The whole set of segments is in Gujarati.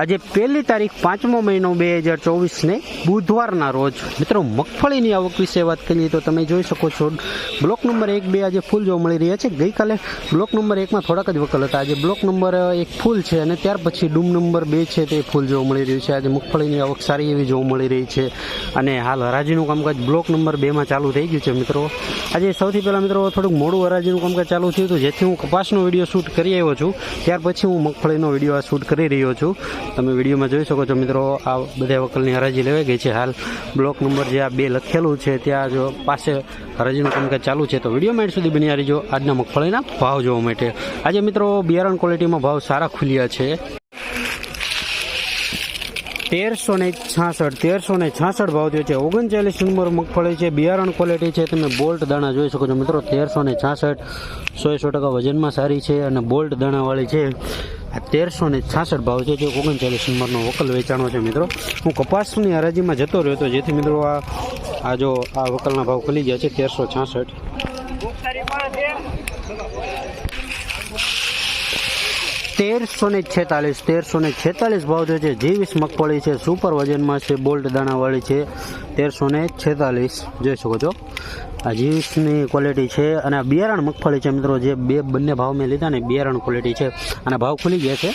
આજે પહેલી તારીખ પાંચમો મહિનો બે હજાર ચોવીસને બુધવારના રોજ. મિત્રો, મગફળીની આવક વિશે વાત કરીએ તો તમે જોઈ શકો છો, બ્લોક નંબર એક બે આજે ફૂલ જોવા મળી રહ્યા છે. ગઈકાલે બ્લોક નંબર એકમાં થોડાક જ વકલ હતા. આજે બ્લોક નંબર એક ફૂલ છે અને ત્યાર પછી ડૂમ નંબર બે છે તે ફૂલ જોવા મળી રહ્યું છે. આજે મગફળીની આવક સારી એવી જોવા મળી રહી છે અને હાલ હરાજીનું કામકાજ બ્લોક નંબર બેમાં ચાલુ થઈ ગયું છે, મિત્રો. આજે સૌથી પહેલાં, મિત્રો, થોડુંક મોડું હરાજીનું કામકાજ ચાલુ થયું હતું. જેથી હું કપાસનો વીડિયો શૂટ કરી આવ્યો છું. ત્યાર પછી હું મગફળીનો વીડિયો શૂટ કરી રહ્યો છું. તમે વિડીયોમાં જોઈ શકો છો મિત્રો, આ બધા વકલની હરાજી લેવાઈ ગઈ છે હાલ. બ્લોક નંબર જે આ બે લખેલું છે, ત્યાં જો પાસે હરાજીનું કામકાજ ચાલુ છે, તો વીડિયો માઇન્ડ સુધી બની રહીજો. આજના મગફળીના ભાવ જોવા માટે. આજે મિત્રો, બિયારણ ક્વોલિટીમાં ભાવ સારા ખુલ્યા છે. તેરસો ને છાસઠ, તેરસો ને છાસઠ ભાવ થયો છે. ઓગણચાલીસ નંબર મગફળી છે. બિયારણ ક્વોલિટી છે. તમે બોલ્ટ દાણા જોઈ શકો છો મિત્રો. તેરસો ને છાસઠ સો સો ટકા વજનમાં સારી છે અને બોલ્ટ દાણાવાળી છે. આ તેરસો ને છાસઠ ભાવ છે. જે ઓગણચાલીસ નંબરનો વકલ વેચાણો છે મિત્રો. હું કપાસની હરાજીમાં જતો રહ્યો હતો, જેથી મિત્રો આ આ જો આ વકલના ભાવ ખુલી ગયા છે. તેરસો છાસઠ. તેરસો ને છેતાલીસ, તેરસો ને છેતાલીસ ભાવ જે છે, જીવીસ મગફળી છે સુપર વજનમાં છે બોલ્ટ દાણાવાળી છે, તેરસો ને છેતાલીસ. જોઈ શકો છો. આ જીવીસની ક્વોલિટી છે અને આ બિયારણ મગફળી છે મિત્રો, જે બે બંને ભાવ મેં લીધા ને, બિયારણ ક્વોલિટી છે. અને ભાવ ખુલી ગયા છે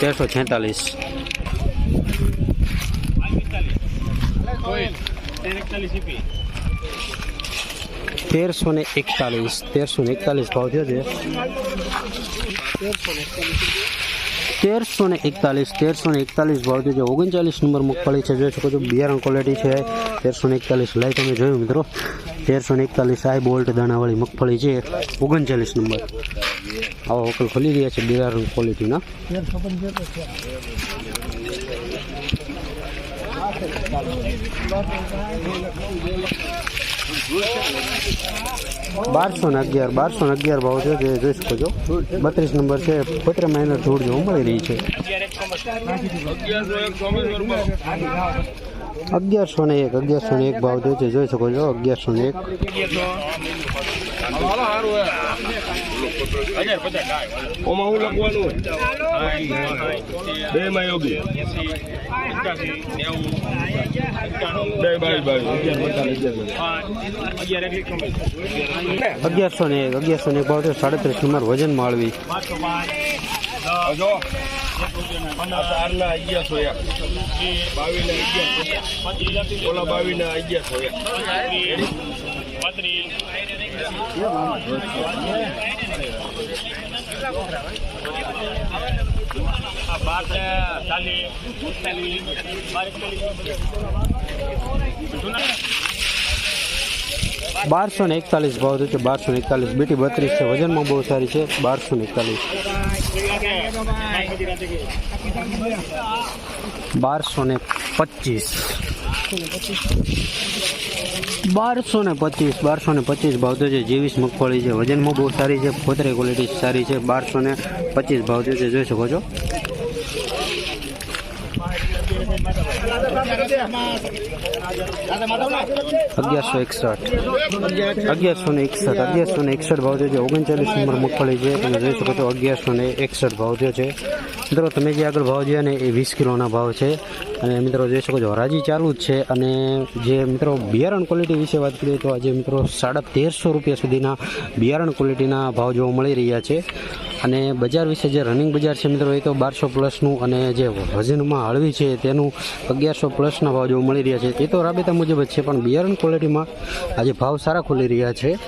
તેરસો છેતાલીસ. તેરસો ને એકતાલીસ, તેરસો ને એકતાલીસ ભાવ થયો છે. તેરસો ને એકતાલીસ, તેરસો ને એકતાલીસ ભાવ થયો છે. ઓગણચાલીસ નંબર મગફળી છે. જોઈ શકો છો, બિયારણ ક્વોલિટી છે. તેરસો ને એકતાલીસ લાઈ તમે જોયું મિત્રો. તેરસો ને એકતાલીસ આઈ બોલ્ટ દાણાવાળી મગફળી છે. ઓગણચાલીસ નંબર. આવા વકલ ખોલી રહ્યા છે બિયારણ ક્વોલિટીના બારસો ને અગિયાર, બારસો ને અગિયાર ભાવ છે જે જોઈ શકો છો. બત્રીસ નંબર છે પત્ર મહિના ધૂળ જોવા મળી રહી છે. અગિયારસો ને એક, અગિયારસો ને એક ભાવ છે જોઈ શકો છો, અગિયારસો ને એક. ઓમાં હું લખવાનું બે માં યોગી બે બાવીસ બાવીસ અગિયારસો ને એક અગિયારસો ને એક ભાવ છે સાડત્રીસ નંબર વજન માળવી. અગિયારસો એક. બાવીસ ના અગિયારસો ઓલા બાવીસ ના અગિયારસો એક. બારસો ને એકતાલીસ ભાવ છે. બારસો ને એકતાલીસ. બેટી બત્રીસ છે. વજનમાં બહુ સારી છે. બારસો ને એકતાલીસ. બારસો ને પચીસ. બારસો ને પચીસ, બારસો ને પચીસ ભાવ તો છે જેવીસ મગફળી છે. વજનમાં બહુ સારી છે, પોતરે ક્વોલિટી સારી છે. બારસો ને પચીસ ભાવ છે જોઈ શકો છો. અગિયારસો એકસઠ. અગિયારસો ને એકસઠ, અગિયારસો ને એકસઠ ભાવ થયો છે ઓગણચાલીસ નંબર મગફળી છે. તમે જોઈ શકો છો અગિયારસો ને એકસઠ ભાવ થયો છે. મિત્રો, તમે જે આગળ ભાવ જોયા ને એ વીસ કિલોના ભાવ છે. અને મિત્રો, જોઈ શકો છો, હરાજી ચાલુ જ છે અને જે મિત્રો બિયારણ ક્વોલિટી વિશે વાત કરીએ તો આજે મિત્રો સાડા તેરસો રૂપિયા સુધીના બિયારણ ક્વોલિટીના ભાવ જોવા મળી રહ્યા છે. અને બજાર વિશે જે રનિંગ બજાર છે મિત્રો, એ તો બારસો પ્લસનું અને જે વજનમાં હળવી છે તેનું અગિયારસો પ્લસના ભાવ જોવા મળી રહ્યા છે. તે તો રાબેતા મુજબ જ છે, પણ બિયારણ ક્વોલિટીમાં આજે ભાવ સારા ખુલી રહ્યા છે.